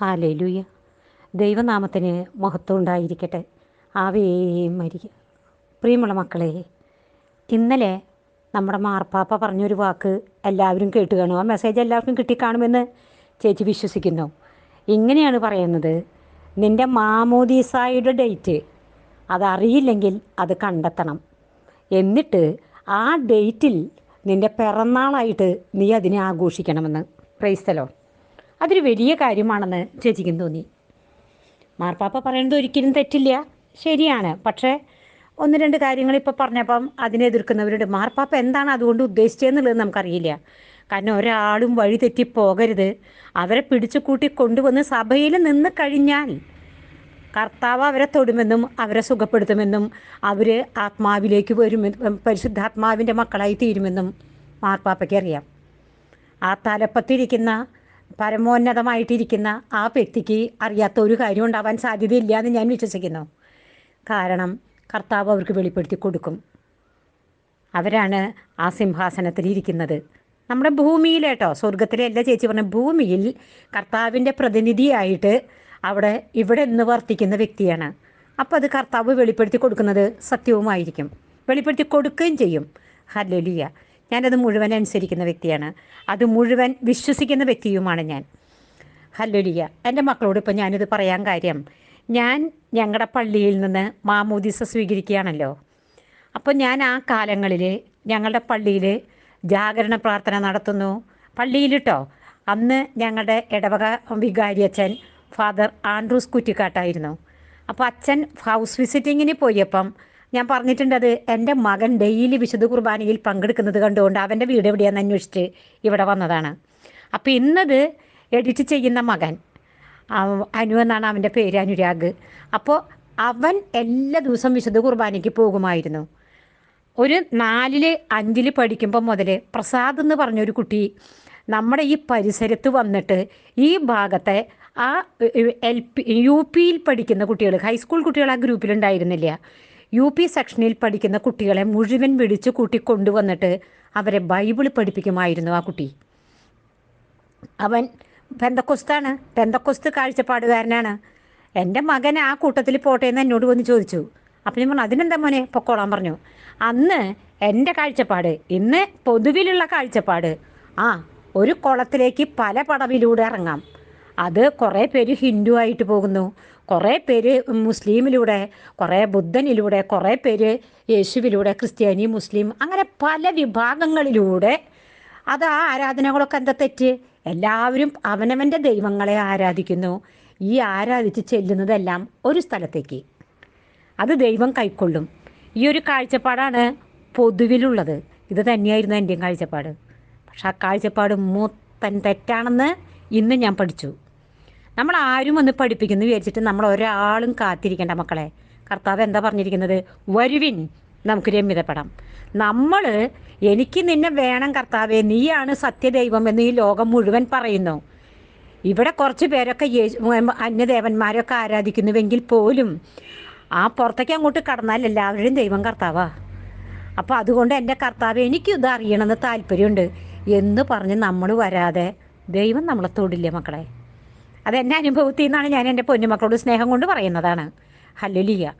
Hallelujah. ദൈവനാമത്തിന് മഹത്വം ഉണ്ടായിരിക്കട്ടെ. ആവേ മരിക പ്രിയമുള്ള മക്കളെ ഇന്നലെ നമ്മുടെ മാർപ്പാപ്പ പറഞ്ഞൊരു വാക്ക് എല്ലാവരും കേട്ട് കാണും. ആ മെസ്സേജ് എല്ലാവർക്കും കിട്ടിക്കാണുമെന്ന് ചേച്ചി വിശ്വസിക്കുന്നു. ഇങ്ങനെയാണ് പറയുന്നത്. നിന്റെ മാമോദീസായുടെ ഡേറ്റ് അതറിയില്ലെങ്കിൽ അത് കണ്ടെത്തണം. എന്നിട്ട് ആ ഡേറ്റിൽ നിന്റെ പിറന്നാളായിട്ട് നീ അതിനെ ആഘോഷിക്കണമെന്ന്. പ്രൈസ്തലോ അതൊരു വലിയ കാര്യമാണെന്ന് ചേച്ചിക്കും തോന്നി. മാർപ്പാപ്പ പറയുന്നത് ഒരിക്കലും തെറ്റില്ല. ശരിയാണ്. പക്ഷേ ഒന്ന് രണ്ട് കാര്യങ്ങൾ ഇപ്പോൾ പറഞ്ഞപ്പം അതിനെ എതിർക്കുന്നവരുണ്ട്. മാർപ്പാപ്പ എന്താണ് അതുകൊണ്ട് ഉദ്ദേശിച്ചതെന്നുള്ളത് നമുക്കറിയില്ല. കാരണം ഒരാളും വഴി തെറ്റി പോകരുത്. അവരെ പിടിച്ചു കൂട്ടി കൊണ്ടുവന്ന് സഭയിൽ നിന്ന് കഴിഞ്ഞാൽ കർത്താവ് അവരെ തൊടുമെന്നും അവരെ സുഖപ്പെടുത്തുമെന്നും അവർ ആത്മാവിലേക്ക് വരുമെന്നും പരിശുദ്ധാത്മാവിന്റെ മക്കളായി തീരുമെന്നും മാർപ്പാപ്പയ്ക്ക് അറിയാം. ആ തലപ്പത്തിരിക്കുന്ന പരമോന്നതമായിട്ടിരിക്കുന്ന ആ വ്യക്തിക്ക് അറിയാത്ത ഒരു കാര്യം ഉണ്ടാവാൻ സാധ്യതയില്ല എന്ന് ഞാൻ വിശ്വസിക്കുന്നു. കാരണം കർത്താവ് അവർക്ക് വെളിപ്പെടുത്തി കൊടുക്കും. അവരാണ് ആ സിംഹാസനത്തിൽ ഇരിക്കുന്നത്. നമ്മുടെ ഭൂമിയിലേട്ടോ സ്വർഗത്തിലെ ചേച്ചി പറഞ്ഞ ഭൂമിയിൽ കർത്താവിന്റെ പ്രതിനിധിയായിട്ട് അവിടെ ഇവിടെ നിന്ന് വർത്തിക്കുന്ന വ്യക്തിയാണ്. അപ്പോൾ അത് കർത്താവ് വെളിപ്പെടുത്തി കൊടുക്കുന്നത് സത്യവുമായിരിക്കും. വെളിപ്പെടുത്തി കൊടുക്കുകയും ചെയ്യും. ഹല്ലേലൂയ. ഞാനത് മുഴുവൻ അനുസരിക്കുന്ന വ്യക്തിയാണ്. അത് മുഴുവൻ വിശ്വസിക്കുന്ന വ്യക്തിയുമാണ് ഞാൻ. ഹല്ലേലൂയ. എന്റെ മക്കളോട് ഇപ്പോൾ ഞാനിത് പറയാൻ കാര്യം. ഞാൻ ഞങ്ങളുടെ പള്ളിയിൽ നിന്ന് മാമോദിസ സ്വീകരിക്കുകയാണല്ലോ. അപ്പോൾ ഞാൻ ആ കാലങ്ങളിൽ ഞങ്ങളുടെ പള്ളിയിൽ ജാഗരണ പ്രാർത്ഥന നടത്തുന്നു. പള്ളിയിലിട്ടോ? അന്ന് ഞങ്ങളുടെ ഇടവക വികാരി അച്ഛൻ ഫാദർ ആൻഡ്രൂസ് കുറ്റിക്കാട്ടായിരുന്നു. അപ്പോൾ അച്ഛൻ ഹൗസ് വിസിറ്റിങ്ങിന് പോയപ്പം ഞാൻ പറഞ്ഞിട്ടുണ്ട് അത് എന്റെ മകൻ ഡെയിലി വിശുദ്ധ കുർബാനയിൽ പങ്കെടുക്കുന്നത് കണ്ടുകൊണ്ട് അവന്റെ വീട് എവിടെയാണെന്ന് അന്വേഷിച്ച് ഇവിടെ വന്നതാണ്. അപ്പോൾ ഇന്നത് എഡിറ്റ് ചെയ്യുന്ന മകൻ അനു എന്നാണ് അവന്റെ പേര് അനുരാഗ്. അപ്പോൾ അവൻ എല്ലാ ദിവസവും വിശുദ്ധ കുർബാനയ്ക്ക് പോകുമായിരുന്നു. ഒരു നാലിൽ അഞ്ചിൽ പഠിക്കുമ്പോൾ മുതൽ പ്രസാദ് എന്ന് പറഞ്ഞൊരു കുട്ടി നമ്മുടെ ഈ പരിസരത്ത് വന്നിട്ട് ഈ ഭാഗത്തെ ആ എൽ പി യു പിയിൽ പഠിക്കുന്ന കുട്ടികൾ ഹൈസ്കൂൾ കുട്ടികൾ ആ ഗ്രൂപ്പിലുണ്ടായിരുന്നില്ല. യു പി സെക്ഷനിൽ പഠിക്കുന്ന കുട്ടികളെ മുഴുവൻ വിളിച്ച് കൂട്ടി കൊണ്ടുവന്നിട്ട് അവരെ ബൈബിൾ പഠിപ്പിക്കുമായിരുന്നു ആ കുട്ടി. അവൻ പെന്തക്കൊസ്താണ്. പെന്തക്കൊസ്ത് കാഴ്ചപ്പാടുകാരനാണ്. എന്റെ മകൻ ആ കൂട്ടത്തിൽ പോട്ടെ എന്ന് എന്നോട് വന്ന് ചോദിച്ചു. അപ്പം ഞാൻ പറഞ്ഞു അതിനെന്താ മോനെ? പൊക്കോളാൻ പറഞ്ഞു. അന്ന് എന്റെ കാഴ്ചപ്പാട് ഇന്ന് പൊതുവിലുള്ള കാഴ്ചപ്പാട്. ആ ഒരു കുളത്തിലേക്ക് പല പടവിലൂടെ ഇറങ്ങാം. അത് കുറേ പേര് ഹിന്ദു ആയിട്ട് പോകുന്നു. കുറേ പേര് മുസ്ലിമിലൂടെ കുറേ ബുദ്ധനിലൂടെ കുറേ പേര് യേശുവിലൂടെ ക്രിസ്ത്യാനി മുസ്ലിം അങ്ങനെ പല വിഭാഗങ്ങളിലൂടെ അത് ആ ആരാധനകളൊക്കെ എന്താ തെറ്റ്? എല്ലാവരും അവനവന്റെ ദൈവങ്ങളെ ആരാധിക്കുന്നു. ഈ ആരാധിച്ച് ചെല്ലുന്നതെല്ലാം ഒരു സ്ഥലത്തേക്ക്. അത് ദൈവം കൈക്കൊള്ളും. ഈ ഒരു കാഴ്ചപ്പാടാണ് പൊതുവിലുള്ളത്. ഇത് തന്നെയായിരുന്നു എന്റെയും കാഴ്ചപ്പാട്. പക്ഷെ ആ കാഴ്ചപ്പാട് മൂത്തൻ തെറ്റാണെന്ന് ഇന്ന് ഞാൻ പഠിച്ചു. നമ്മൾ ആരും ഒന്ന് പഠിപ്പിക്കുന്നു വിചാരിച്ചിട്ട് നമ്മൾ ഒരാളും കാത്തിരിക്കേണ്ട മക്കളെ. കർത്താവ് എന്താ പറഞ്ഞിരിക്കുന്നത്? വരുവിൻ നമുക്ക് രമ്യതപ്പെടാം. നമ്മൾ എനിക്ക് നിന്നെ വേണം കർത്താവെ നീയാണ് സത്യദൈവം എന്ന് ഈ ലോകം മുഴുവൻ പറയുന്നു. ഇവിടെ കുറച്ച് പേരൊക്കെ അന്യദേവന്മാരൊക്കെ ആരാധിക്കുന്നുവെങ്കിൽ പോലും ആ പുറത്തേക്ക് അങ്ങോട്ട് കടന്നാൽ എല്ലാവരുടെയും ദൈവം കർത്താവാ. അപ്പോൾ അതുകൊണ്ട് എന്റെ കർത്താവ് എനിക്കിത് അറിയണമെന്ന് താല്പര്യമുണ്ട്. എന്ന് പറഞ്ഞ് നമ്മൾ വരാതെ ദൈവം നമ്മളെ തൊടില്ല മക്കളെ. അതെന്റെ അനുഭവത്തിൽ നിന്നാണ് ഞാൻ എന്റെ പൊന്നുമക്കളോട് സ്നേഹം കൊണ്ട് പറയുന്നതാണ്. ഹല്ലുലിയ.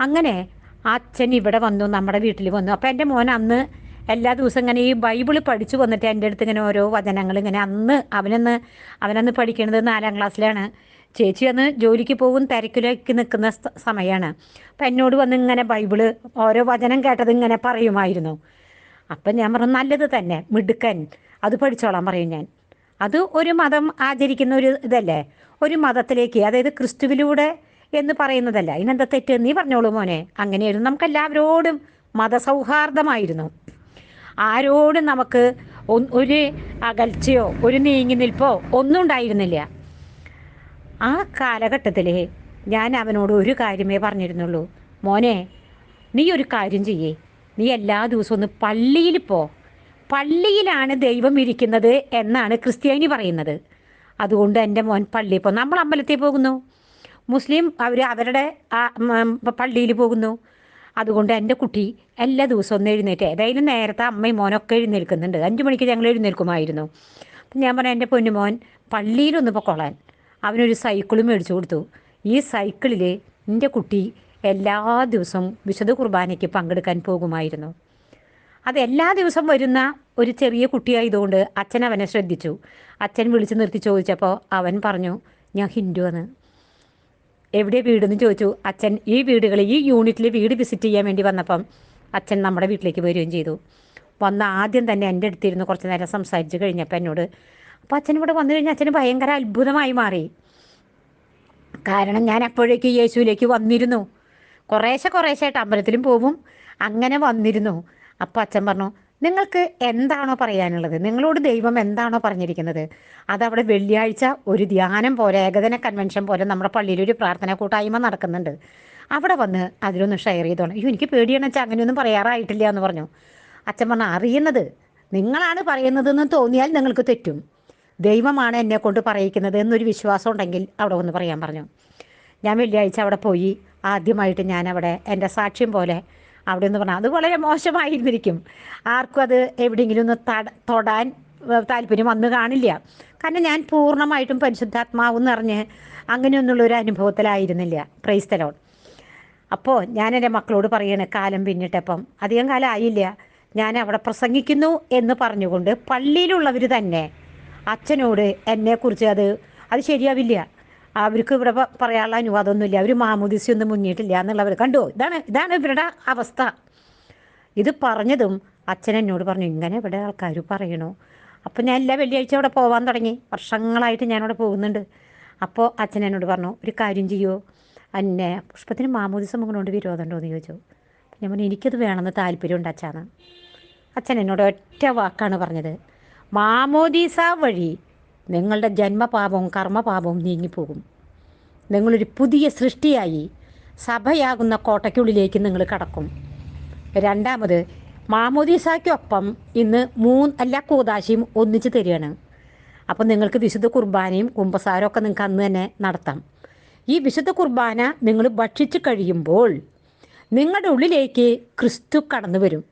അങ്ങനെ അച്ഛൻ ഇവിടെ വന്നു നമ്മുടെ വീട്ടിൽ വന്നു. അപ്പോൾ എന്റെ മോൻ അന്ന് എല്ലാ ദിവസവും ഇങ്ങനെ ഈ ബൈബിൾ പഠിച്ചു വന്നിട്ട് എന്റെ അടുത്ത് ഇങ്ങനെ ഓരോ വചനങ്ങൾ ഇങ്ങനെ അന്ന് അവനന്ന് അവനന്ന് പഠിക്കുന്നത് നാലാം ക്ലാസ്സിലാണ്. ചേച്ചി അന്ന് ജോലിക്ക് പോകും തിരക്കിലേക്ക് നിൽക്കുന്ന സമയമാണ് അപ്പം എന്നോട് വന്ന് ഇങ്ങനെ ബൈബിൾ ഓരോ വചനം കേട്ടത് ഇങ്ങനെ പറയുമായിരുന്നു. അപ്പം ഞാൻ പറഞ്ഞു നല്ലത് തന്നെ മിടുക്കൻ. അത് പഠിച്ചോളാൻ പറയും ഞാൻ. അത് ഒരു മതം ആചരിക്കുന്ന ഒരു ഇതല്ലേ? ഒരു മതത്തിലേക്ക് അതായത് ക്രിസ്തുവിലൂടെ എന്ന് പറയുന്നതല്ല. ഇതിനെന്താ തെറ്റ്? നീ പറഞ്ഞോളൂ മോനെ. അങ്ങനെയായിരുന്നു. നമുക്ക് എല്ലാവരോടും മതസൗഹാർദ്ദമായിരുന്നു. ആരോടും നമുക്ക് ഒരു അകൽച്ചയോ ഒരു നീങ്ങി നിൽപ്പോ ഒന്നും ഉണ്ടായിരുന്നില്ല. ആ കാലഘട്ടത്തിൽ ഞാൻ അവനോട് ഒരു കാര്യമേ പറഞ്ഞിരുന്നുള്ളൂ. മോനെ നീ ഒരു കാര്യം ചെയ്യേ. നീ എല്ലാ ദിവസവും ഒന്ന് പള്ളിയിൽ പോ. പള്ളിയിലാണ് ദൈവം ഇരിക്കുന്നത് എന്നാണ് ക്രിസ്ത്യാനി പറയുന്നത്. അതുകൊണ്ട് എന്റെ മോൻ പള്ളിയിൽ പോ നമ്മൾ അമ്പലത്തിൽ പോകുന്നു. മുസ്ലിം അവർ അവരുടെ പള്ളിയിൽ പോകുന്നു. അതുകൊണ്ട് എന്റെ കുട്ടി എല്ലാ ദിവസവും ഒന്ന് എഴുന്നേറ്റ് ഏതായാലും നേരത്തെ അമ്മയും മോനൊക്കെ എഴുന്നേൽക്കുന്നുണ്ട്. അഞ്ച് മണിക്ക് ഞങ്ങൾ എഴുന്നേൽക്കുമായിരുന്നു. ഞാൻ പറഞ്ഞു എന്റെ പൊന്നുമോൻ പള്ളിയിലൊന്ന് പൊക്കോളാൻ അവനൊരു സൈക്കിളും മേടിച്ചു കൊടുത്തു. ഈ സൈക്കിളിൽ എന്റെ കുട്ടി എല്ലാ ദിവസവും വിശുദ്ധ കുർബാനയ്ക്ക് പങ്കെടുക്കാൻ പോകുമായിരുന്നു. അത് എല്ലാ ദിവസം വരുന്ന ഒരു ചെറിയ കുട്ടിയായതുകൊണ്ട് അച്ഛൻ അവനെ ശ്രദ്ധിച്ചു. അച്ഛൻ വിളിച്ചു നിർത്തി ചോദിച്ചപ്പോൾ അവൻ പറഞ്ഞു ഞാൻ ഹിന്ദു ആണ്. എവിടെ വീടെന്ന് ചോദിച്ചു. അച്ഛൻ ഈ വീടുകളിൽ ഈ യൂണിറ്റിൽ വീട് വിസിറ്റ് ചെയ്യാൻ വേണ്ടി വന്നപ്പം അച്ഛൻ നമ്മുടെ വീട്ടിലേക്ക് വരികയും ചെയ്തു. വന്ന ആദ്യം തന്നെ എന്റെ അടുത്തിരുന്ന് കുറച്ച് നേരം സംസാരിച്ച് കഴിഞ്ഞപ്പോൾ എന്നോട് അപ്പോൾ അച്ഛൻ ഇവിടെ വന്നു കഴിഞ്ഞാൽ അച്ഛന് ഭയങ്കര അത്ഭുതമായി മാറി. കാരണം ഞാൻ അപ്പോഴേക്ക് യേശുവിലേക്ക് വന്നിരുന്നു. കുറേശ്ശെ കുറേശ്ശായിട്ട് അമ്പലത്തിലും പോവും അങ്ങനെ വന്നിരുന്നു. അപ്പോൾ അച്ഛൻ പറഞ്ഞു നിങ്ങൾക്ക് എന്താണോ പറയാനുള്ളത്? നിങ്ങളോട് ദൈവം എന്താണോ പറഞ്ഞിരിക്കുന്നത്? അതവിടെ വെള്ളിയാഴ്ച ഒരു ധ്യാനം പോലെ ഏകദിന കൺവെൻഷൻ പോലെ നമ്മുടെ പള്ളിയിൽ ഒരു പ്രാർത്ഥന കൂട്ടായ്മ നടക്കുന്നുണ്ട്. അവിടെ വന്ന് അതിലൊന്ന് ഷെയർ ചെയ്തോണം അയ്യോ എനിക്ക് പേടിയാണ് വെച്ചാൽ അങ്ങനെയൊന്നും പറയാറായിട്ടില്ല എന്ന് പറഞ്ഞു. അച്ഛൻ പറഞ്ഞു അറിയുന്നത് നിങ്ങളാണ് പറയുന്നതെന്ന് തോന്നിയാൽ നിങ്ങൾക്ക് തെറ്റും. ദൈവമാണ് എന്നെ കൊണ്ട് പറയിക്കുന്നത് എന്നൊരു വിശ്വാസം ഉണ്ടെങ്കിൽ അവിടെ ഒന്ന് പറയാൻ പറഞ്ഞു. ഞാൻ വെള്ളിയാഴ്ച അവിടെ പോയി ആദ്യമായിട്ട് ഞാൻ അവിടെ എന്റെ സാക്ഷ്യം പോലെ അവിടെ എന്ന് പറഞ്ഞാൽ അത് വളരെ മോശമായിരുന്നിരിക്കും. ആർക്കും അത് എവിടെയെങ്കിലും ഒന്ന് തട തൊടാൻ താല്പര്യം വന്ന് കാണില്ല. കാരണം ഞാൻ പൂർണമായിട്ടും പരിശുദ്ധാത്മാവ് നിറഞ്ഞ് അങ്ങനെയൊന്നുള്ളൊരു അനുഭവത്തിലായിരുന്നില്ല. പ്രൈസ്തലോൺ അപ്പോൾ ഞാൻ എന്റെ മക്കളോട് പറയണ കാലം പിന്നിട്ടപ്പം അധികം കാലം ആയില്ല. ഞാൻ അവിടെ പ്രസംഗിക്കുന്നു എന്ന് പറഞ്ഞുകൊണ്ട് പള്ളിയിലുള്ളവർ തന്നെ അച്ഛനോട് എന്നെക്കുറിച്ച് അത് അത് ശരിയാവില്ല. അവർക്ക് ഇവിടെ പറയാനുള്ള അനുവാദമൊന്നുമില്ല. അവർ മാമുദിസ്യൊന്നും മുങ്ങിയിട്ടില്ല എന്നുള്ളവർ കണ്ടോ. ഇതാണ് ഇതാണ് ഇവരുടെ അവസ്ഥ. ഇത് പറഞ്ഞതും അച്ഛൻ എന്നോട് പറഞ്ഞു ഇങ്ങനെ ഇവിടെ ആൾക്കാർ പറയണു. അപ്പോൾ ഞാൻ എല്ലാ വെള്ളിയാഴ്ച അവിടെ പോകാൻ തുടങ്ങി. വർഷങ്ങളായിട്ട് ഞാനവിടെ പോകുന്നുണ്ട്. അപ്പോൾ അച്ഛൻ എന്നോട് പറഞ്ഞു ഒരു കാര്യം ചെയ്യൂ? എന്നെ പുഷ്പത്തിന് മാമോദിസം കൊണ്ട് വിരോധമുണ്ടോ എന്ന് ചോദിച്ചു. ഞാൻ പറഞ്ഞു എനിക്കത് വേണമെന്ന് താല്പര്യമുണ്ട് അച്ഛാന്ന് അച്ഛൻ എന്നോട് ഒറ്റ വാക്കാണ് പറഞ്ഞത്. മാമോദീസ വഴി നിങ്ങളുടെ ജന്മപാപവും കർമ്മപാപവും നീങ്ങിപ്പോകും. നിങ്ങളൊരു പുതിയ സൃഷ്ടിയായി സഭയാകുന്ന കോട്ടയ്ക്കുള്ളിലേക്ക് നിങ്ങൾ കടക്കും. രണ്ടാമത് മാമോദീസായ്ക്കൊപ്പം ഇന്ന് മൂന്ന് എല്ലാ കൂതാശയും ഒന്നിച്ച് തരികയാണ്. അപ്പം നിങ്ങൾക്ക് വിശുദ്ധ കുർബാനയും കുമ്പസാരവും ഒക്കെ നിങ്ങൾക്ക് അന്ന് തന്നെ നടത്താം. ഈ വിശുദ്ധ കുർബാന നിങ്ങൾ ഭക്ഷിച്ചു കഴിയുമ്പോൾ നിങ്ങളുടെ ഉള്ളിലേക്ക് ക്രിസ്തു കടന്നു വരും.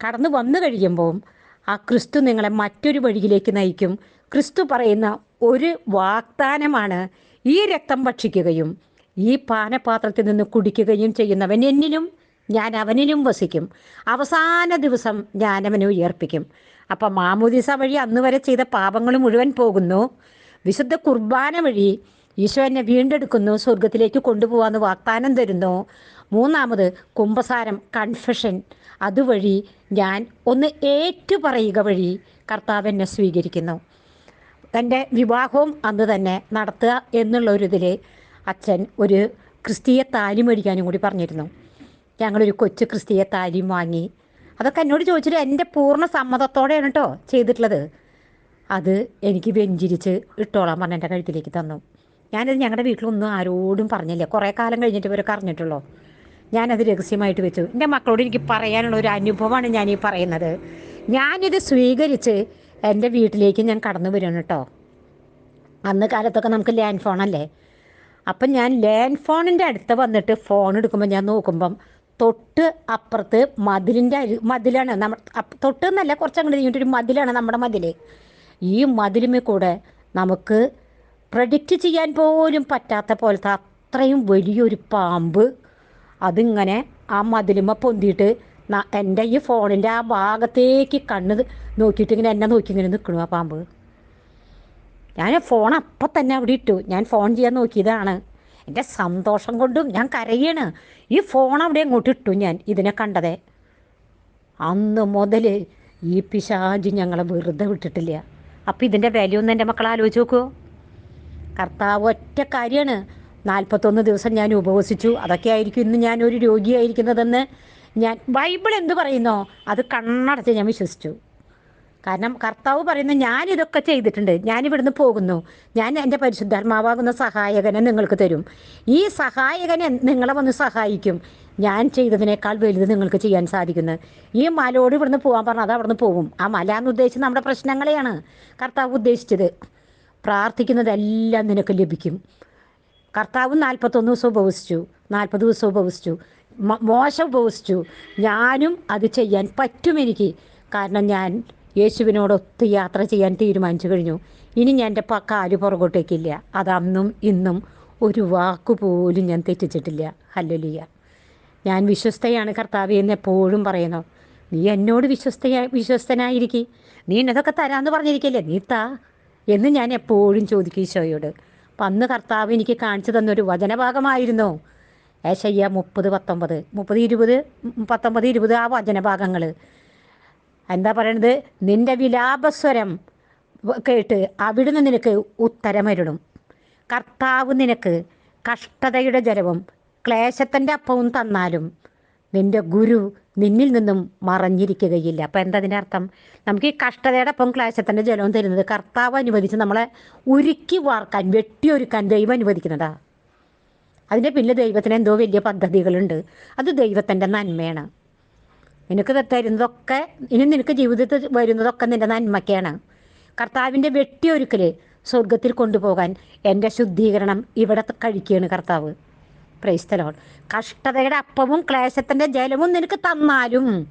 കടന്നു വന്നു കഴിയുമ്പോൾ ആ ക്രിസ്തു നിങ്ങളെ മറ്റൊരു വഴിയിലേക്ക് നയിക്കും. ക്രിസ്തു പറയുന്ന ഒരു വാഗ്ദാനമാണ് ഈ രക്തം ഭക്ഷിക്കുകയും ഈ പാനപാത്രത്തിൽ നിന്ന് കുടിക്കുകയും ചെയ്യുന്നവൻ എന്നിലും ഞാൻ അവനിലും വസിക്കും. അവസാന ദിവസം ഞാൻ അവനെ ഉയർപ്പിക്കും. അപ്പം മാമോദിസ വഴി അന്ന് വരെ ചെയ്ത പാപങ്ങൾ മുഴുവൻ പോകുന്നു. വിശുദ്ധ കുർബാന വഴി ഈശോ എന്നെ വീണ്ടെടുക്കുന്നു സ്വർഗത്തിലേക്ക് കൊണ്ടുപോകാമെന്ന് വാഗ്ദാനം തരുന്നു. മൂന്നാമത് കുമ്പസാരം കൺഫെഷൻ അതുവഴി ഞാൻ ഒന്ന് ഏറ്റുപറയുക വഴി കർത്താവ് എന്നെ സ്വീകരിക്കുന്നു. എന്റെ വിവാഹവും അന്ന് തന്നെ നടത്തുക എന്നുള്ള ഒരു അച്ഛൻ ഒരു ക്രിസ്തീയ താലി മേടിക്കാനും കൂടി പറഞ്ഞിരുന്നു. ഞങ്ങളൊരു കൊച്ചു ക്രിസ്തീയ താലിയും വാങ്ങി. അതൊക്കെ എന്നോട് ചോദിച്ചിട്ട് എന്റെ പൂർണ സമ്മതത്തോടെയാണ് കേട്ടോ ചെയ്തിട്ടുള്ളത്. അത് എനിക്ക് വെഞ്ചിരിച്ച് ഇട്ടോളാൻ പറഞ്ഞ എന്റെ കഴുത്തിലേക്ക് തന്നു. ഞാനത് ഞങ്ങളുടെ വീട്ടിലൊന്നും ആരോടും പറഞ്ഞില്ല. കുറേ കാലം കഴിഞ്ഞിട്ട് ഇവരൊക്കെ അറിഞ്ഞിട്ടുള്ളൂ ഞാനത് രഹസ്യമായിട്ട് വെച്ചു. എന്റെ മക്കളോട് എനിക്ക് പറയാനുള്ള ഒരു അനുഭവമാണ് ഞാൻ ഈ പറയുന്നത്. ഞാനിത് സ്വീകരിച്ച് എന്റെ വീട്ടിലേക്ക് ഞാൻ കടന്നു വരുന്നു കേട്ടോ. അന്ന് കാലത്തൊക്കെ നമുക്ക് ലാൻഡ് ഫോണല്ലേ അപ്പം ഞാൻ ലാൻഡ് ഫോണിന്റെ അടുത്ത് വന്നിട്ട് ഫോൺ എടുക്കുമ്പോൾ ഞാൻ നോക്കുമ്പം തൊട്ട് അപ്പുറത്ത് മതിലിന്റെ മതിലാണ് നമ്മ അപ്പ- തൊട്ട് എന്നല്ല കുറച്ച് അങ്ങോട്ട് കഴിഞ്ഞിട്ടൊരു മതിലാണ് നമ്മുടെ മതിൽ ഈ മതിലുമേ കൂടെ നമുക്ക് പ്രഡിക്റ്റ് ചെയ്യാൻ പോലും പറ്റാത്ത പോലത്തെ അത്രയും വലിയൊരു പാമ്പ് അതിങ്ങനെ ആ മതിലുമ്മ പൊന്തിയിട്ട് എന്റെ ഈ ഫോണിന്റെ ആ ഭാഗത്തേക്ക് കണ്ണ് നോക്കിയിട്ട് ഇങ്ങനെ എന്നെ നോക്കി ഇങ്ങനെ നിൽക്കണു ആ പാമ്പ്. ഞാൻ ഫോൺ അപ്പം തന്നെ അവിടെ ഇട്ടു. ഞാൻ ഫോൺ ചെയ്യാൻ നോക്കിയതാണ്. എന്റെ സന്തോഷം കൊണ്ടും ഞാൻ കരയാണ്. ഈ ഫോൺ അവിടെ അങ്ങോട്ട് ഇട്ടു ഞാൻ ഇതിനെ കണ്ടതേ? അന്ന് മുതൽ ഈ പിശാജ് ഞങ്ങളെ വെറുതെ വിട്ടിട്ടില്ല. അപ്പം ഇതിന്റെ വാല്യൂ ഒന്ന് എന്റെ മക്കൾ ആലോചിച്ച് നോക്കുമോ കർത്താവ് ഒറ്റ കാര്യമാണ് നാൽപ്പത്തൊന്ന് ദിവസം ഞാൻ ഉപവസിച്ചു. അതൊക്കെ ആയിരിക്കും ഞാൻ ഒരു രോഗിയായിരിക്കുന്നതെന്ന് ഞാൻ ബൈബിൾ എന്ത് പറയുന്നോ അത് കണ്ണടച്ച് ഞാൻ വിശ്വസിച്ചു. കാരണം കർത്താവ് പറയുന്നത് ഞാനിതൊക്കെ ചെയ്തിട്ടുണ്ട്. ഞാനിവിടുന്ന് പോകുന്നു. ഞാൻ എന്റെ പരിശുദ്ധാത്മാവാകുന്ന സഹായകനെ നിങ്ങൾക്ക് തരും. ഈ സഹായകനെ നിങ്ങളെ വന്ന് സഹായിക്കും. ഞാൻ ചെയ്തതിനേക്കാൾ വലുത് നിങ്ങൾക്ക് ചെയ്യാൻ സാധിക്കുന്നത് ഈ മലയോട് ഇവിടുന്ന് പോകാൻ പറഞ്ഞാൽ അത് അവിടുന്ന് പോകും. ആ മല എന്ന് ഉദ്ദേശിച്ച് നമ്മുടെ പ്രശ്നങ്ങളെയാണ്. കർത്താവ് ഉദ്ദേശിച്ചത് പ്രാർത്ഥിക്കുന്നതെല്ലാം നിനക്ക് ലഭിക്കും. കർത്താവ് നാൽപ്പത്തൊന്ന് ദിവസം ഉപവസിച്ചു. നാൽപ്പത് ദിവസം ഉപവസിച്ചു. മോശം ഉപവസിച്ചു. ഞാനും അത് ചെയ്യാൻ പറ്റും എനിക്ക്. കാരണം ഞാൻ യേശുവിനോടൊത്ത് യാത്ര ചെയ്യാൻ തീരുമാനിച്ചു കഴിഞ്ഞു. ഇനി ഞാൻ എന്റെ കാൽ പുറകോട്ടേക്കില്ല. അതന്നും ഇന്നും ഒരു വാക്ക് പോലും ഞാൻ തെറ്റിച്ചിട്ടില്ല. ഹല്ലേലൂയ. ഞാൻ വിശ്വസ്തയാണ് കർത്താവ് എന്ന് എപ്പോഴും പറയുന്നു. നീ എന്നോട് വിശ്വസ്തയാ വിശ്വസ്തനായിരിക്കും. നീ എന്നതൊക്കെ തരാമെന്ന് പറഞ്ഞിരിക്കില്ലേ? നീ താ എന്ന് ഞാൻ എപ്പോഴും ചോദിക്കും ഈശോയോട്. അപ്പം അന്ന് കർത്താവ് എനിക്ക് കാണിച്ചു തന്നൊരു വചനഭാഗമായിരുന്നു. ഏശയ്യ മുപ്പത് പത്തൊമ്പത്. മുപ്പത് ഇരുപത് പത്തൊമ്പത് ഇരുപത് ആ വചനഭാഗങ്ങൾ എന്താ പറയണത്? നിന്റെ വിലാപസ്വരം കേട്ട് അവിടുന്ന് നിനക്ക് ഉത്തരമരുളും. കർത്താവ് നിനക്ക് കഷ്ടതയുടെ ജലവും ക്ലേശത്തിന്റെ അപ്പവും തന്നാലും നിന്റെ ഗുരു നിന്നിൽ നിന്നും മറഞ്ഞിരിക്കുകയില്ല. അപ്പം എന്താ അതിന്റെ അർത്ഥം? നമുക്ക് ഈ കഷ്ടതയുടെ ഒപ്പം ക്ലേശത്തിന്റെ ജലവും തരുന്നത് കർത്താവ് അനുവദിച്ച് നമ്മളെ ഉരുക്കി വാർക്കാൻ വെട്ടിയൊരുക്കാൻ ദൈവം അനുവദിക്കുന്നതാ. അതിന്റെ പിന്നിൽ ദൈവത്തിന് എന്തോ വലിയ പദ്ധതികളുണ്ട്. അത് ദൈവത്തിന്റെ നന്മയാണ്. നിനക്ക് തരുന്നതൊക്കെ ഇനി നിനക്ക് ജീവിതത്തിൽ വരുന്നതൊക്കെ നിന്റെ നന്മയ്ക്കാണ്. കർത്താവിന്റെ വെട്ടിയൊരുക്കൽ സ്വർഗത്തിൽ കൊണ്ടുപോകാൻ എന്റെ ശുദ്ധീകരണം ഇവിടെ കഴിക്കുകയാണ് കർത്താവ്. പ്രൈസ്തലോൺ. കഷ്ടതയുടെ അപ്പവും ക്ലേശത്തിന്റെ ജലവും നിനക്ക് തന്നാലും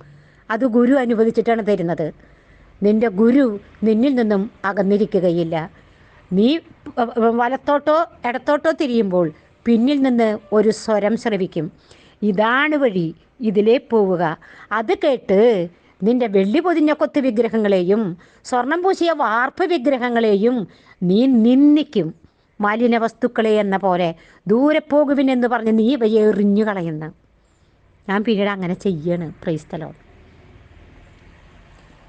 അത് ഗുരു അനുവദിച്ചിട്ടാണ് തരുന്നത്. നിന്റെ ഗുരു നിന്നിൽ നിന്നും അകന്നിരിക്കുകയില്ല. നീ വലത്തോട്ടോ ഇടത്തോട്ടോ തിരിയുമ്പോൾ പിന്നിൽ നിന്ന് ഒരു സ്വരം ശ്രവിക്കും. ഇതാണ് വഴി ഇതിലേ പോവുക. അത് കേട്ട് നിന്റെ വെള്ളി പൊതിഞ്ഞ കൊത്ത് വിഗ്രഹങ്ങളെയും സ്വർണം പൂശിയ വാർപ്പ് വിഗ്രഹങ്ങളെയും നീ നിന്ദിക്കും. മലിന വസ്തുക്കളെ എന്ന പോലെ ദൂരെ പോകുവിനെന്ന് പറഞ്ഞ് നീ ഇവയെ എറിഞ്ഞു കളയുന്നു. ഞാൻ പിന്നീട് അങ്ങനെ ചെയ്യാണ് പ്രൈസ്തലോ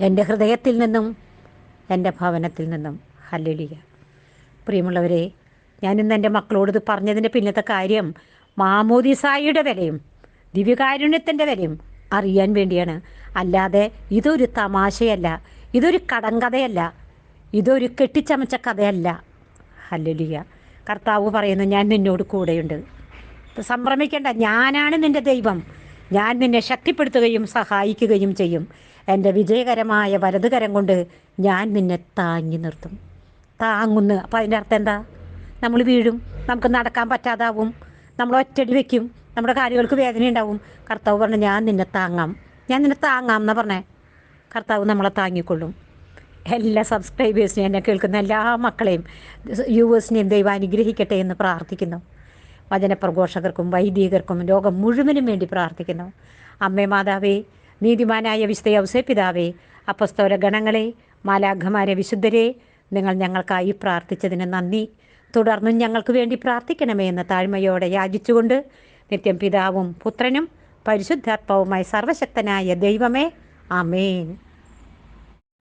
എന്റെ ഹൃദയത്തിൽ നിന്നും എന്റെ ഭവനത്തിൽ നിന്നും. ഹല്ലേലൂയ പ്രിയമുള്ളവരെ ഞാനിന്ന് എന്റെ മക്കളോട് ഇത് പറഞ്ഞതിന്റെ പിന്നത്തെ കാര്യം മാമോദിസായിയുടെ വിലയും ദിവ്യകാരുണ്യത്തിന്റെ വിലയും അറിയാൻ വേണ്ടിയാണ്. അല്ലാതെ ഇതൊരു തമാശയല്ല ഇതൊരു കടങ്കഥയല്ല ഇതൊരു കെട്ടിച്ചമച്ച കഥയല്ല. ഹല്ലേലൂയ. കർത്താവ് പറയുന്നു ഞാൻ നിന്നോട് കൂടെയുണ്ട്. സംഭ്രമിക്കേണ്ട ഞാനാണ് നിന്റെ ദൈവം. ഞാൻ നിന്നെ ശക്തിപ്പെടുത്തുകയും സഹായിക്കുകയും ചെയ്യും. എന്റെ വിജയകരമായ വലതുകരം കൊണ്ട് ഞാൻ നിന്നെ താങ്ങി നിർത്തും. താങ്ങുന്നു അപ്പം അതിന്റെ അർത്ഥം എന്താ? നമ്മൾ വീഴും നമുക്ക് നടക്കാൻ പറ്റാതാവും. നമ്മൾ ഒറ്റടി വെക്കും നമ്മുടെ കാര്യങ്ങൾക്ക് വേദന ഉണ്ടാവും. കർത്താവ് പറഞ്ഞു ഞാൻ നിന്നെ താങ്ങാം. ഞാൻ നിന്നെ താങ്ങാം എന്നാ പറഞ്ഞേ? കർത്താവ് നമ്മളെ താങ്ങിക്കൊള്ളും. എല്ലാ സബ്സ്ക്രൈബേഴ്സിനെയും എന്നെ കേൾക്കുന്ന എല്ലാ മക്കളെയും യുവേഴ്സിനെയും ദൈവം അനുഗ്രഹിക്കട്ടെ എന്ന് പ്രാർത്ഥിക്കുന്നു. വചനപ്രഘോഷകർക്കും വൈദികർക്കും ലോകം മുഴുവനും വേണ്ടി പ്രാർത്ഥിക്കുന്നു. അമ്മേ മാതാവേ നീതിമാനായ വിശുദ്ധ ഔസേപിതാവേ അപ്പസ്തോര ഗണങ്ങളെ മാലാഘമാരെ വിശുദ്ധരെ നിങ്ങൾ ഞങ്ങൾക്കായി പ്രാർത്ഥിച്ചതിന് നന്ദി. തുടർന്നും ഞങ്ങൾക്ക് വേണ്ടി പ്രാർത്ഥിക്കണമേ എന്ന് താഴ്മയോടെ യാചിച്ചുകൊണ്ട് നിത്യം പിതാവും പുത്രനും പരിശുദ്ധാത്മാവുമായി സർവശക്തനായ ദൈവമേ ആമേൻ.